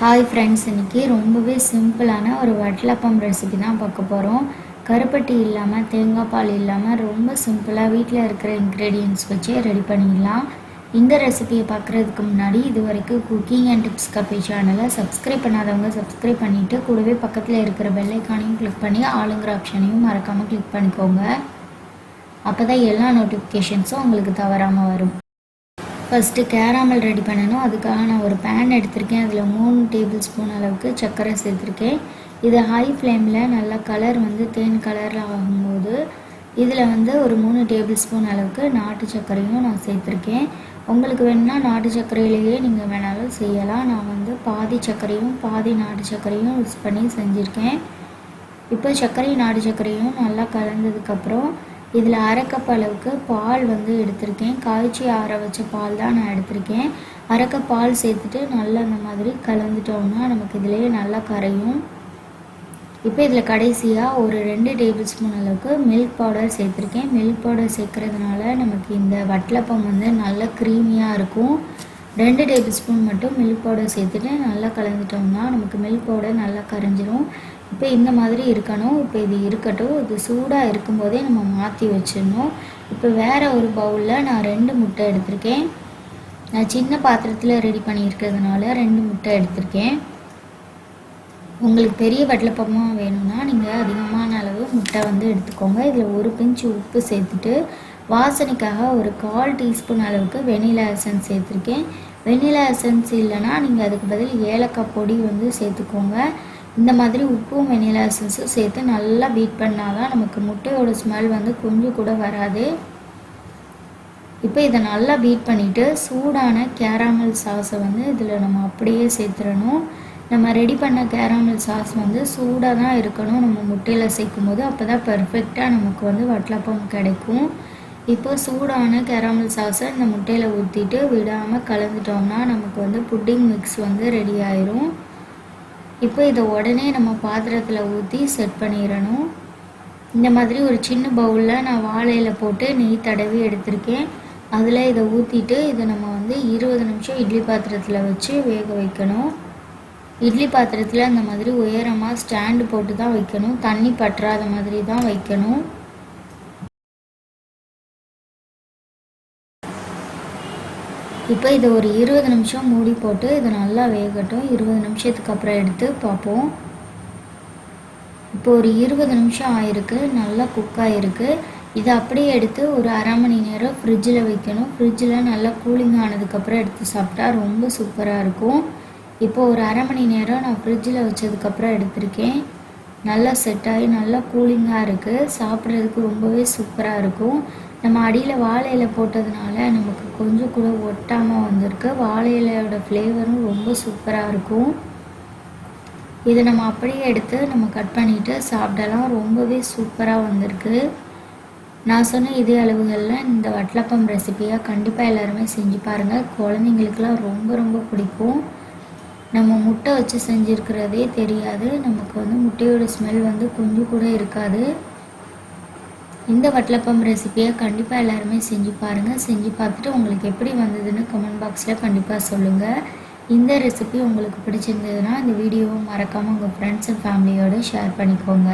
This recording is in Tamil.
ஹாய் ஃப்ரெண்ட்ஸ் இன்றைக்கி ரொம்பவே சிம்பிளான ஒரு வட்டலப்பம் ரெசிபி தான் பார்க்க போகிறோம் கருப்பட்டி இல்லாமல் தேங்காய் பால் இல்லாமல் ரொம்ப சிம்பிளாக வீட்டில் இருக்கிற இன்க்ரீடியன்ட்ஸ் வச்சே ரெடி பண்ணிடலாம். இந்த ரெசிபியை பார்க்குறதுக்கு முன்னாடி இது வரைக்கும் குக்கிங் அண்ட் டிப்ஸ் கப்பி சேனலை சப்ஸ்கிரைப் பண்ணாதவங்க சப்ஸ்கிரைப் பண்ணிவிட்டு கூடவே பக்கத்தில் இருக்கிற பெல்லைக்கானையும் கிளிக் பண்ணி ஆளுங்கிற ஆப்ஷனையும் மறக்காமல் கிளிக் பண்ணிக்கோங்க. அப்போ தான் எல்லா நோட்டிஃபிகேஷன்ஸும் உங்களுக்கு தவறாமல் வரும். ஃபஸ்ட்டு கேராமல் ரெடி பண்ணணும். அதுக்காக நான் ஒரு பேன் எடுத்திருக்கேன். அதில் மூணு டேபிள் ஸ்பூன் அளவுக்கு சர்க்கரை சேர்த்துருக்கேன். இது ஹை ஃப்ளேமில் நல்லா கலர் வந்து தேன் கலரில் ஆகும்போது இதில் வந்து ஒரு மூணு டேபிள் ஸ்பூன் அளவுக்கு நாட்டு சர்க்கரையும் நான் சேர்த்துருக்கேன். உங்களுக்கு வேணும்னா நாட்டு சர்க்கரையிலேயே நீங்கள் வேணாலும் செய்யலாம். நான் வந்து பாதி சர்க்கரையும் பாதி நாட்டு சர்க்கரையும் யூஸ் பண்ணி செஞ்சுருக்கேன். இப்போ சர்க்கரையும் நாட்டு சர்க்கரையும் நல்லா கலந்ததுக்கப்புறம் இதில் அரை கப் அளவுக்கு பால் வந்து எடுத்திருக்கேன். காய்ச்சி ஆற வச்ச பால் தான் நான் எடுத்திருக்கேன். அரைக்க பால் சேர்த்துட்டு நல்லா அந்த மாதிரி கலந்துட்டோம்னா நமக்கு இதிலேயே நல்லா கரையும். இப்போ இதில் கடைசியாக ஒரு ரெண்டு டேபிள் ஸ்பூன் அளவுக்கு மில்க் பவுடர் சேர்த்துருக்கேன். மில்க் பவுடர் சேர்க்குறதுனால நமக்கு இந்த வட்டலப்பம் வந்து நல்லா க்ரீமியாக இருக்கும். ரெண்டு டேபிள் ஸ்பூன் மட்டும் மில்க் பவுடர் சேர்த்துட்டு நல்லா கலந்துட்டோம்னா நமக்கு மில்க் பவுடர் நல்லா கரைஞ்சிரும். இப்போ இந்த மாதிரி இருக்கணும். இப்போ இது இருக்கட்டும். இது சூடாக இருக்கும்போதே நம்ம மாற்றி வச்சிடணும். இப்போ வேறு ஒரு பவுலில் நான் ரெண்டு முட்டை எடுத்திருக்கேன். நான் சின்ன பாத்திரத்தில் ரெடி பண்ணியிருக்கிறதுனால ரெண்டு முட்டை எடுத்திருக்கேன். உங்களுக்கு பெரிய வட்டலப்பமாக வேணும்னா நீங்கள் அதிகமான அளவு முட்டை வந்து எடுத்துக்கோங்க. இதில் ஒரு பிஞ்சு உப்பு சேர்த்துட்டு வாசனைக்காக ஒரு கால் டீஸ்பூன் அளவுக்கு வெனிலா எசன்ஸ் சேர்த்துருக்கேன். வெனிலா எசன்ஸ் இல்லைன்னா நீங்கள் அதுக்கு பதில் ஏலக்காய் பொடி வந்து சேர்த்துக்கோங்க. இந்த மாதிரி உப்பும் வெனிலா எசன்ஸும் சேர்த்து நல்லா பீட் பண்ணால் தான் நமக்கு முட்டையோட ஸ்மெல் வந்து கொஞ்சம் கூட வராது. இப்போ இதை நல்லா பீட் பண்ணிவிட்டு சூடான கேராமல் சாஸை வந்து இதில் நம்ம அப்படியே சேர்த்துடணும். நம்ம ரெடி பண்ண கேராமல் சாஸ் வந்து சூடாக தான் இருக்கணும். நம்ம முட்டையில் சேர்க்கும் போது அப்போ தான் பர்ஃபெக்டாக நமக்கு வந்து வட்டலப்பம் கிடைக்கும். இப்போ சூடான கேராமல் சாஸை இந்த முட்டையில் ஊற்றிட்டு விடாமல் கலந்துட்டோம்னா நமக்கு வந்து புட்டிங் மிக்ஸ் வந்து ரெடி ஆயிரும். இப்போ இதை உடனே நம்ம பாத்திரத்தில் ஊற்றி செட் பண்ணிடணும். இந்த மாதிரி ஒரு சின்ன பவுலில் நான் வாழையில் போட்டு நெய் தடவி எடுத்திருக்கேன். அதில் இதை ஊற்றிட்டு இதை நம்ம வந்து இருபது நிமிஷம் இட்லி பாத்திரத்தில் வச்சு வேக வைக்கணும். இட்லி பாத்திரத்தில் இந்த மாதிரி உயரமாக ஸ்டாண்டு போட்டு தான் வைக்கணும். தண்ணி பற்றாத மாதிரி தான் வைக்கணும். இப்போ இதை ஒரு இருபது நிமிஷம் மூடி போட்டு இதை நல்லா வேகட்டும். இருபது நிமிஷத்துக்கு அப்புறம் எடுத்து பார்ப்போம். இப்போ ஒரு இருபது நிமிஷம் ஆயிருக்கு. நல்லா குக் ஆகிருக்கு இதை அப்படியே எடுத்து ஒரு அரை மணி நேரம் ஃப்ரிட்ஜில் வைக்கணும். ஃப்ரிட்ஜில் நல்லா கூலிங் ஆனதுக்கப்புறம் எடுத்து சாப்பிட்டா ரொம்ப சூப்பராக இருக்கும். இப்போ ஒரு அரை மணி நேரம் நான் ஃப்ரிட்ஜில் வச்சதுக்கப்புறம் எடுத்திருக்கேன். நல்லா செட் ஆகி நல்லா கூலிங்காக இருக்குது சாப்பிட்றதுக்கு ரொம்பவே சூப்பராக இருக்கும். நம்ம அடியில் வாழை இலை போட்டதுனால நமக்கு கொஞ்சம் கூட ஒட்டாமல் வந்திருக்கு. வாழை இலையோட ஃப்ளேவரும் ரொம்ப சூப்பராக இருக்கும். இதை நம்ம அப்படியே எடுத்து நம்ம கட் பண்ணிவிட்டு சாப்பிடலாம். ரொம்பவே சூப்பராக வந்திருக்கு. நான் சொன்ன இதே அளவுகளில் இந்த வட்டலப்பம் ரெசிப்பியாக கண்டிப்பாக எல்லாருமே செஞ்சு பாருங்கள் குழந்தைங்களுக்கெல்லாம் ரொம்ப ரொம்ப பிடிக்கும். நம்ம முட்டை வச்சு செஞ்சுருக்கிறதே தெரியாது. நமக்கு வந்து முட்டையோட ஸ்மெல் வந்து கொஞ்சம் கூட இருக்காது. இந்த வட்டலப்பம் ரெசிப்பியை கண்டிப்பாக எல்லாருமே செஞ்சு பாருங்கள் செஞ்சு பார்த்துட்டு உங்களுக்கு எப்படி வந்ததுன்னு கமெண்ட் பாக்ஸில் கண்டிப்பாக சொல்லுங்கள் இந்த ரெசிபி உங்களுக்கு பிடிச்சிருந்ததுன்னா இந்த வீடியோவை மறக்காமல் உங்கள் ஃப்ரெண்ட்ஸ் அண்ட் ஃபேமிலியோடு ஷேர் பண்ணிக்கோங்க.